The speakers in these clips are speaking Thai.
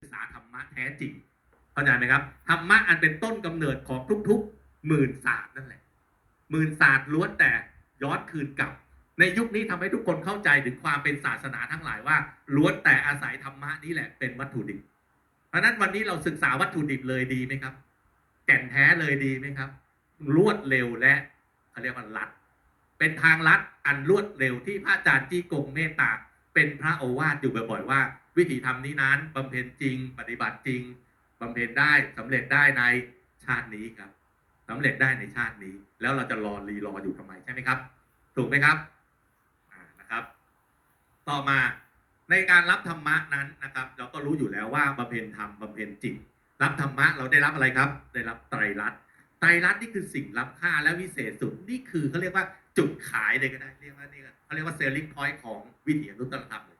ศึกษาธรรมะแท้จริง เข้าใจไหมครับ ธรรมะอันเป็นต้นกำเนิดของทุกๆหมื่นศาสตร์นั่นแหละ หมื่นศาสตร์ล้วนแต่ย้อนคืนกลับ ในยุคนี้ทำให้ทุกคนเข้าใจถึงความเป็นศาสนาทั้งหลายว่าล้วนแต่อาศัยธรรมะนี่แหละเป็นวัตถุดิบ เพราะนั้นวันนี้เราศึกษาวัตถุดิบเลยดีไหมครับ แก่นแท้เลยดีไหมครับ รวดเร็วและเขาเรียกว่าลัด เป็นทางลัดอันรวดเร็วที่พระอาจารย์จีกงเมตตาเป็นพระโอวาทอยู่บ่อยๆว่า วิถีธรรมนี้นั้นบำเพ็ญจริง ปฏิบัติจริงบำเพ็ญได้สำเร็จได้ในชาตินี้ครับสำเร็จได้ในชาตินี้ แล้วเราจะรอรีรออยู่ทำไมใช่ไหมครับ ถูกไหมครับนะครับ ต่อมาในการรับธรรมะนั้นนะครับ เราก็รู้อยู่แล้วว่าบำเพ็ญธรรมบำเพ็ญจิตรับธรรมะเราได้รับอะไรครับ ได้รับไตรลักษณ์ไตรลักษณ์นี่คือสิ่งล้ำค่าและวิเศษสุดนี่คือเขาเรียกว่าจุดขายเลยก็ได้เรียกว่านี่เขาเรียกว่าเซลลิ n งพอยต์ของวิถีอนุตตรธรรมเลย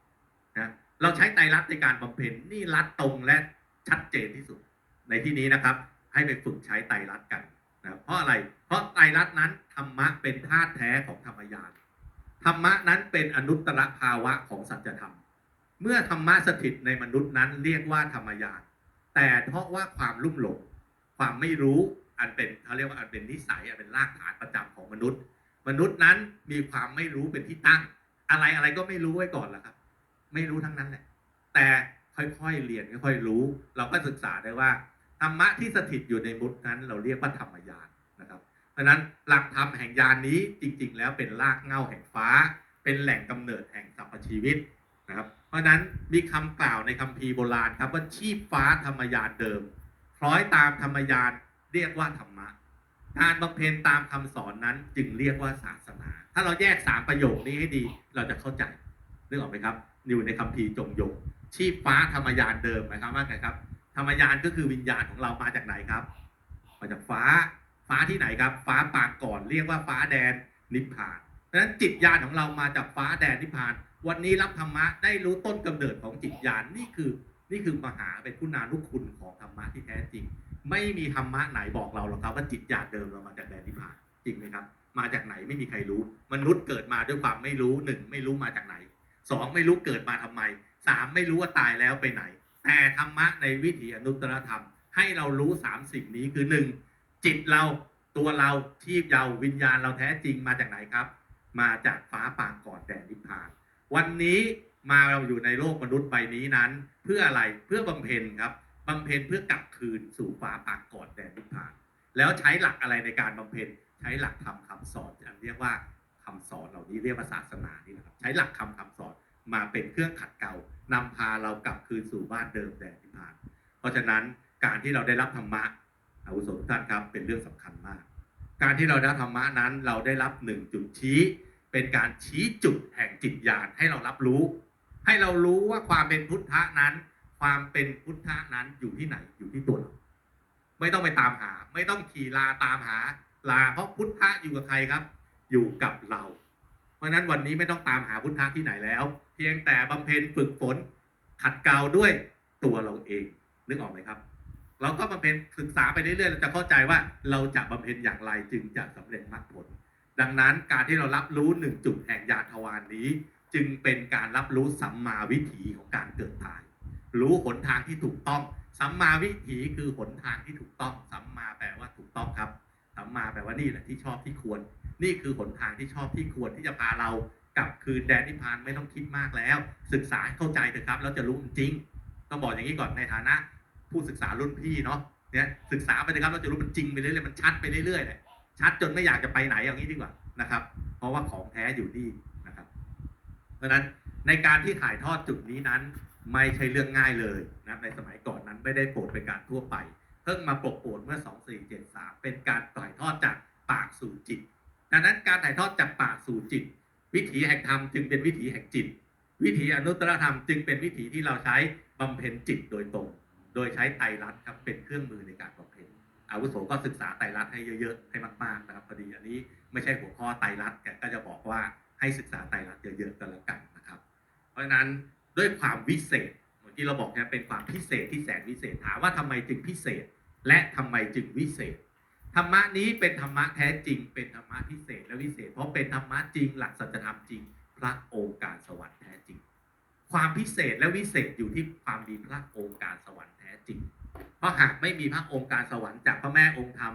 เราใช้ไตรลักษณ์ในการบำเพ็ญนี่ลัดตรงและชัดเจนที่สุด ในที่นี้นะครับ ให้ไปฝึกใช้ไตรลักษณ์กันนะเพราะอะไร เพราะไตรลักษณ์นั้นธรรมะเป็นธาตุแท้ของธรรมญาณธรรมะนั้นเป็นอนุตตรภาวะของสัจธรรม เมื่อธรรมะสถิตในมนุษย์นั้นเรียกว่าธรรมญาณแต่เพราะว่าความลุ่มหลงความไม่รู้อันเป็นเขาเรียกว่าอันเป็นนิสัยอันเป็นรากฐานประจำของมนุษย์ มนุษย์นั้นมีความไม่รู้เป็นที่ตั้ง อะไรอะไรก็ไม่รู้ไว้ก่อนแหละครับ ไม่รู้ทั้งนั้นแหละแต่ค่อยๆเรียนค่อยๆรู้ เราก็ศึกษาได้ว่าธรรมะที่สถิตอยู่ในมนุษย์นั้น เราเรียกว่าธรรมญาณนะครับ เพราะนั้นหลักธรรมแห่งญาณนี้จริง ๆ แล้วเป็นรากเงาแห่งฟ้า เป็นแหล่งกำเนิดแห่งสรรพชีวิตนะครับ เพราะฉะนั้นมีคำกล่าวในคัมภีร์โบราณครับว่าชีพฟ้าธรรมญาณเดิมคล้อยตามธรรมญาณเรียกว่าธรรมะการบำเพ็ญตามคำสอนนั้นจึงเรียกว่าศาสนา ถ้าเราแยกสามประโยคนี้ให้ดี เราจะเข้าใจนึกออกไหมครับ อยู่ในคัมภีร์จงยงชีพฟ้าธรรมญาณเดิมหมายความว่าไงครับ ธรรมญาณก็คือวิญญาณของเรามาจากไหนครับ มาจากฟ้าฟ้าที่ไหนครับ ฟ้าปางก่อนเรียกว่าฟ้าแดนนิพพานเพราะฉะนั้นจิตญาณของเรามาจากฟ้าแดนนิพพาน วันนี้รับธรรมะได้รู้ต้นกำเนิดของจิตญาณนี่คือ นี่คือมหาเป็นคุณานุคุณของธรรมะที่แท้จริง ไม่มีธรรมะไหนบอกเราหรอกครับว่าจิตญาณเดิมเรามาจากแดนนิพพานจริงไหมครับ มาจากไหนไม่มีใครรู้ มนุษย์เกิดมาด้วยความไม่รู้หนึ่งไม่รู้มาจากไหน สองไม่รู้เกิดมาทำไมสามไม่รู้ว่าตายแล้วไปไหน แต่ธรรมะในวิถีอนุตตรธรรม ให้เรารู้สามสิ่งนี้คือหนึ่งจิตเราตัวเราชีพเราวิญญาณเราแท้จริงมาจากไหนครับ มาจากฟ้าปางก่อนแดนนิพพาน วันนี้มาเราอยู่ในโลกมนุษย์ใบนี้นั้น เพื่ออะไรเพื่อบำเพ็ญครับบำเพ็ญเพื่อกลับคืนสู่ฟ้าปางก่อนแดนนิพพาน แล้วใช้หลักอะไรในการบำเพ็ญใช้หลักธรรมคำสอนอันเรียกว่าคำสอนเหล่านี้เรียกว่าศาสนานี่นะครับใช้หลักคำคำสอน มาเป็นเครื่องขัดเกลานำพาเรากลับคืนสู่บ้านเดิมแดนนิพพาน เพราะฉะนั้นการที่เราได้รับธรรมะอาวุโสทุกท่านครับเป็นเรื่องสำคัญมาก การที่เราได้ธรรมะนั้นเราได้รับหนึ่งจุดชี้ เป็นการชี้จุดแห่งจิตญาณให้เรารับรู้ ให้เรารู้ว่าความเป็นพุทธะนั้น ความเป็นพุทธะนั้นอยู่ที่ไหนอยู่ที่ตัวเราไม่ต้องไปตามหา ไม่ต้องขี่ลาตามหาลาเพราะพุทธะอยู่กับใครครับ อยู่กับเรา เพราะนั้นวันนี้ไม่ต้องตามหาพุทธะที่ไหนแล้ว เพียงแต่บำเพ็ญฝึกฝนขัดเกลาด้วยตัวเราเองนึกออกไหมครับ เราก็บำเพ็ญศึกษาไปเรื่อยๆเราจะเข้าใจว่าเราจะบำเพ็ญอย่างไรจึงจะสำเร็จมรรคผล ดังนั้นการที่เรารับรู้หนึ่งจุดแห่งยานทวารนี้ จึงเป็นการรับรู้สัมมาวิถีของการเกิดตาย รู้หนทางที่ถูกต้องสัมมาวิถีคือหนทางที่ถูกต้องสัมมาแปลว่าถูกต้องครับสัมมาแปลว่านี่แหละที่ชอบที่ควร นี่คือหนทางที่ชอบที่ควรที่จะพาเรากลับคืนแดนนิพพานไม่ต้องคิดมากแล้ว ศึกษาเข้าใจเถอะครับแล้วจะรู้จริง ต้องบอกอย่างนี้ก่อนในฐานะ ผู้ศึกษารุ่นพี่เนาะเนี่ยศึกษาไปเลยครับเราจะรู้มันจริงไปเรื่อยๆมันชัดไปเรื่อยๆเลยชัดจนไม่อยากจะไปไหนอย่างนี้ดีกว่านะครับ เพราะว่าของแท้อยู่นี่นะครับ เพราะฉะนั้นในการที่ถ่ายทอดจุดนี้นั้น ไม่ใช่เรื่องง่ายเลยนะในสมัยก่อนนั้นไม่ได้โปรดเป็นการทั่วไป เพิ่งมาปกโปรดเมื่อ 2473 เป็นการถ่ายทอดจากปากสู่จิต ดังนั้นการถ่ายทอดจากปากสู่จิต วิถีแห่งธรรมจึงเป็นวิถีแห่งจิต วิถีอนุตตรธรรมจึงเป็นวิถีที่เราใช้บำเพ็ญจิตโดยตรง โดยใช้ไตรลักษณ์ครับเป็นเครื่องมือในการบำเพ็ญอาวุโสก็ศึกษาไตรลักษณ์ให้เยอะๆให้มากๆนะครับพอดีอันนี้ไม่ใช่หัวข้อไตรลักษณ์แต่ก็จะบอกว่าให้ศึกษาไตรลักษณ์เยอะๆกันแล้วกันนะครับ เพราะฉะนั้นด้วยความวิเศษเมื่อกี้เราบอกเนี่ยเป็นความพิเศษที่แสนวิเศษถามว่าทำไมจึงพิเศษ และทำไมจึงวิเศษ ธรรมะนี้เป็นธรรมะแท้จริง เป็นธรรมะพิเศษและวิเศษ เพราะเป็นธรรมะจริงหลักสัจธรรมจริง พระโอการสวรรค์แท้จริง ความพิเศษและวิเศษอยู่ที่ความดีพระองค์การสวรรค์แท้จริง เพราะหากไม่มีพระองค์การสวรรค์จากพระแม่องค์ธรรม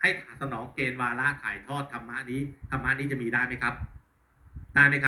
ให้สนองเกณฑ์วาระถ่ายทอดธรรมะนี้ธรรมะนี้จะมีได้ไหมครับ ได้ไหมครับ